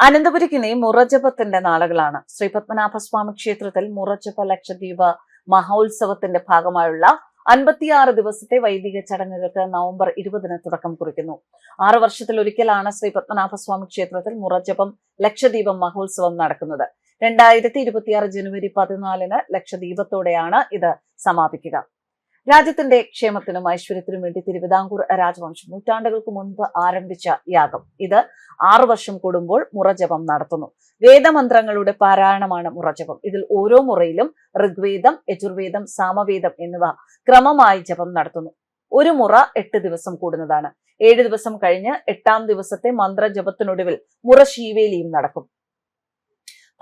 അനന്തപുരിക്കിനി മുറജപത്തിന്റെ നാളുകളാണ്. ശ്രീ പത്മനാഭസ്വാമി ക്ഷേത്രത്തിൽ മുറജപ ലക്ഷദ്വീപ് മഹോത്സവത്തിന്റെ ഭാഗമായുള്ള അൻപത്തിയാറ് ദിവസത്തെ വൈദിക ചടങ്ങുകൾക്ക് നവംബർ ഇരുപതിന് തുടക്കം കുറിക്കുന്നു. ആറ് വർഷത്തിൽ ഒരിക്കലാണ് ശ്രീ പത്മനാഭസ്വാമി ക്ഷേത്രത്തിൽ മുറജപം ലക്ഷദ്വീപം മഹോത്സവം നടക്കുന്നത്. രണ്ടായിരത്തി ഇരുപത്തിയാറ് ജനുവരി പതിനാലിന് ലക്ഷദ്വീപത്തോടെയാണ് ഇത് സമാപിക്കുക. രാജ്യത്തിന്റെ ക്ഷേമത്തിനും ഐശ്വര്യത്തിനും വേണ്ടി തിരുവിതാംകൂർ രാജവംശം നൂറ്റാണ്ടുകൾക്ക് മുൻപ് ആരംഭിച്ച യാഗം. ഇത് ആറു വർഷം കൂടുമ്പോൾ മുറജപം നടത്തുന്നു. വേദമന്ത്രങ്ങളുടെ പാരായണമാണ് മുറജപം. ഇതിൽ ഓരോ മുറയിലും ഋഗ്വേദം യജുർവേദം സാമവേദം എന്നിവ ക്രമമായി ജപം നടത്തുന്നു. ഒരു മുറ എട്ട് ദിവസം കൂടുന്നതാണ്. ഏഴ് ദിവസം കഴിഞ്ഞ് എട്ടാം ദിവസത്തെ മന്ത്രജപത്തിനൊടുവിൽ മുറ ശീവേലിയും നടക്കും.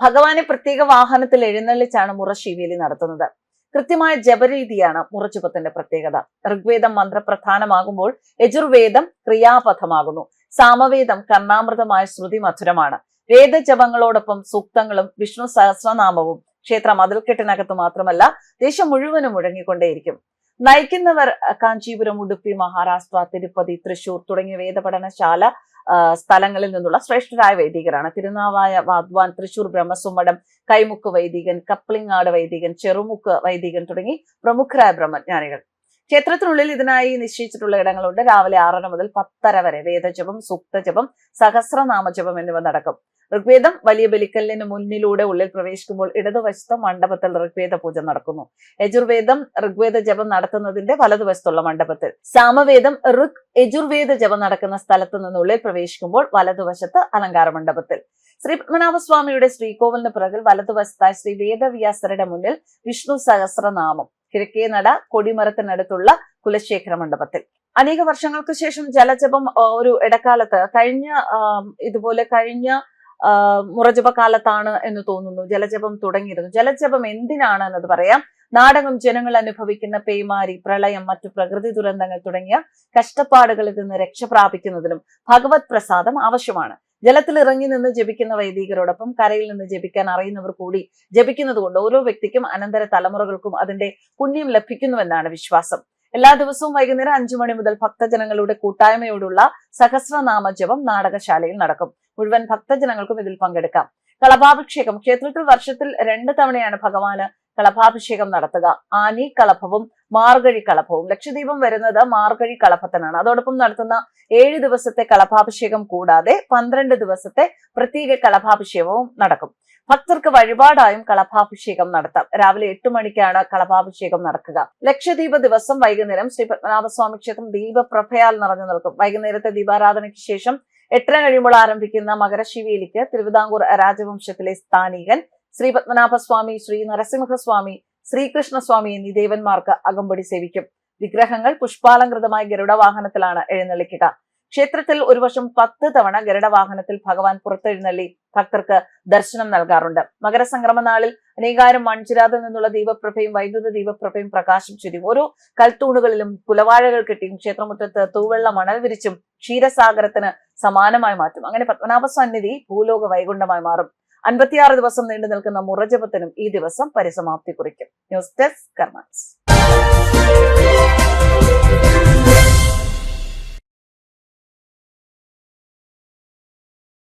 ഭഗവാനെ പ്രത്യേക വാഹനത്തിൽ എഴുന്നള്ളിച്ചാണ് മുറ ശീവേലി നടത്തുന്നത്. കൃത്യമായ ജപരീതിയാണ് മുറച്ചുപത്തിന്റെ പ്രത്യേകത. ഋഗ്വേദം മന്ത്രപ്രധാനമാകുമ്പോൾ യജുർവേദം ക്രിയാപഥമാകുന്നു. സാമവേദം കർണാമൃതമായ ശ്രുതി മധുരമാണ്. വേദജപങ്ങളോടൊപ്പം സൂക്തങ്ങളും വിഷ്ണു സഹസ്രനാമവും ക്ഷേത്ര മതിൽക്കെട്ടിനകത്ത് മാത്രമല്ല ദേശം മുഴുവനും മുഴങ്ങിക്കൊണ്ടേയിരിക്കും. നയിക്കുന്നവർ കാഞ്ചീപുരം ഉടുപ്പി മഹാരാഷ്ട്ര തിരുപ്പതി തൃശൂർ തുടങ്ങിയ വേദപഠനശാല സ്ഥലങ്ങളിൽ നിന്നുള്ള ശ്രേഷ്ഠരായ വൈദികരാണ്. തിരുനാവായ വാദ്വാൻ തൃശൂർ ബ്രഹ്മസുമ്മടം കൈമുക്ക് വൈദികൻ കപ്ലിങ്ങാട് വൈദികൻ ചെറുമുക്ക് വൈദികൻ തുടങ്ങി പ്രമുഖരായ ബ്രഹ്മജ്ഞാനികൾ. ക്ഷേത്രത്തിനുള്ളിൽ ഇതിനായി നിശ്ചയിച്ചിട്ടുള്ള ഇടങ്ങളുണ്ട്. രാവിലെ ആറര മുതൽ പത്തര വരെ. വേദജപം സൂക്തജപം സഹസ്രനാമജപം എന്നിവ നടക്കും. ഋഗ്വേദം വലിയ ബലിക്കല്ലിന് മുന്നിലൂടെ ഉള്ളിൽ പ്രവേശിക്കുമ്പോൾ ഇടതുവശത്ത് മണ്ഡപത്തിൽ ഋഗ്വേദ പൂജ നടക്കുന്നു. യജുർവേദം ഋഗ്വേദ ജപം നടത്തുന്നതിന്റെ വലതുവശത്തുള്ള മണ്ഡപത്തിൽ. സാമവേദം ഋഗ് യജുർവേദ ജപം നടക്കുന്ന സ്ഥലത്ത് നിന്നുള്ളിൽ പ്രവേശിക്കുമ്പോൾ വലതുവശത്ത് അലങ്കാര മണ്ഡപത്തിൽ. ശ്രീ പത്മനാഭസ്വാമിയുടെ ശ്രീകോവിലിന് പിറകിൽ വലതുവശത്തായി ശ്രീ വേദവ്യാസരുടെ മുന്നിൽ വിഷ്ണു സഹസ്രനാമം. കിഴക്കേ നട കൊടിമരത്തിനടുത്തുള്ള കുലശേഖര മണ്ഡപത്തിൽ. അനേക വർഷങ്ങൾക്ക് ശേഷം ജലജപം ഒരു ഇടക്കാലത്ത് കഴിഞ്ഞ ഇതുപോലെ കഴിഞ്ഞ മുറജപ കാലത്താണ് എന്ന് തോന്നുന്നു. ജലജപം തുടങ്ങിയിരുന്നു. ജലജപം എന്തിനാണ് എന്നത് പറയാം. നാടകം ജനങ്ങൾ അനുഭവിക്കുന്ന പേമാരി പ്രളയം മറ്റു പ്രകൃതി ദുരന്തങ്ങൾ തുടങ്ങിയ കഷ്ടപ്പാടുകളിൽ നിന്ന് രക്ഷ പ്രാപിക്കുന്നതിനും ഭഗവത് പ്രസാദം ആവശ്യമാണ്. ജലത്തിൽ ഇറങ്ങി നിന്ന് ജപിക്കുന്ന വൈദികരോടൊപ്പം കരയിൽ നിന്ന് ജപിക്കാൻ അറിയുന്നവർ കൂടി ജപിക്കുന്നത് കൊണ്ട് ഓരോ വ്യക്തിക്കും അനന്തര തലമുറകൾക്കും അതിന്റെ പുണ്യം ലഭിക്കുന്നുവെന്നാണ് വിശ്വാസം. എല്ലാ ദിവസവും വൈകുന്നേരം അഞ്ചു മണി മുതൽ ഭക്തജനങ്ങളുടെ കൂട്ടായ്മയോടുള്ള സഹസ്രനാമ ജപം നാടകശാലയിൽ നടക്കും. മുഴുവൻ ഭക്തജനങ്ങൾക്കും ഇതിൽ പങ്കെടുക്കാം. കളഭാഭിഷേകം ക്ഷേത്രത്തിൽ വർഷത്തിൽ രണ്ട് തവണയാണ് ഭഗവാന് കളഭാഭിഷേകം നടത്തുക. ആനി കളഭവും മാർഗഴി കളഭവും. ലക്ഷദ്വീപം വരുന്നത് മാർഗഴി കളഭത്തിനാണ്. അതോടൊപ്പം നടത്തുന്ന ഏഴ് ദിവസത്തെ കളഭാഭിഷേകം കൂടാതെ പന്ത്രണ്ട് ദിവസത്തെ പ്രത്യേക കളഭാഭിഷേകവും നടക്കും. ഭക്തർക്ക് വഴിപാടായും കളഭാഭിഷേകം നടത്താം. രാവിലെ എട്ട് മണിക്കാണ് കളഭാഭിഷേകം നടക്കുക. ലക്ഷദ്വീപ് ദിവസം വൈകുന്നേരം ശ്രീ പത്മനാഭസ്വാമി ക്ഷേത്രം ദീപപ്രഭയാൽ നിറഞ്ഞു നിൽക്കും. വൈകുന്നേരത്തെ ദീപാരാധനയ്ക്ക് ശേഷം എട്ടര കഴിയുമ്പോൾ ആരംഭിക്കുന്ന മകരശിവേലിക്ക് തിരുവിതാംകൂർ രാജവംശത്തിലെ സ്ഥാനികൻ ശ്രീ പത്മനാഭസ്വാമി ശ്രീ നരസിംഹസ്വാമി ശ്രീകൃഷ്ണസ്വാമി എന്നീ ദേവന്മാർക്ക് അകമ്പടി സേവിക്കും. വിഗ്രഹങ്ങൾ പുഷ്പാലങ്കൃതമായ ഗരുഡ വാഹനത്തിലാണ് എഴുന്നള്ളിക്കുക. ക്ഷേത്രത്തിൽ ഒരു വർഷം പത്ത് തവണ ഗരുഡ വാഹനത്തിൽ ഭഗവാൻ പുറത്തെഴുന്നള്ളി ഭക്തർക്ക് ദർശനം നൽകാറുണ്ട്. മകരസംക്രമ നാളിൽ അനേകാരം മൺചിരാതിൽ നിന്നുള്ള ദീപപ്രഭയും വൈദ്യുത ദീപപ്രഭയും പ്രകാശം ചുരും ഓരോ കൽത്തൂണുകളിലും കുലവാഴകൾ കെട്ടിയും ക്ഷേത്രമുറ്റത്ത് തൂവെള്ള മണൽ വിരിച്ചും ക്ഷീരസാഗരത്തിന് സമാനമായി മാറ്റും. അങ്ങനെ പത്മനാഭ സന്നിധി ഭൂലോക വൈകുണ്ഠമായി മാറും. അൻപത്തിയാറ് ദിവസം നീണ്ടു നിൽക്കുന്ന മുറജപത്തിനും ഈ ദിവസം പരിസമാപ്തി കുറിക്കും. News desk കർമാൻസ്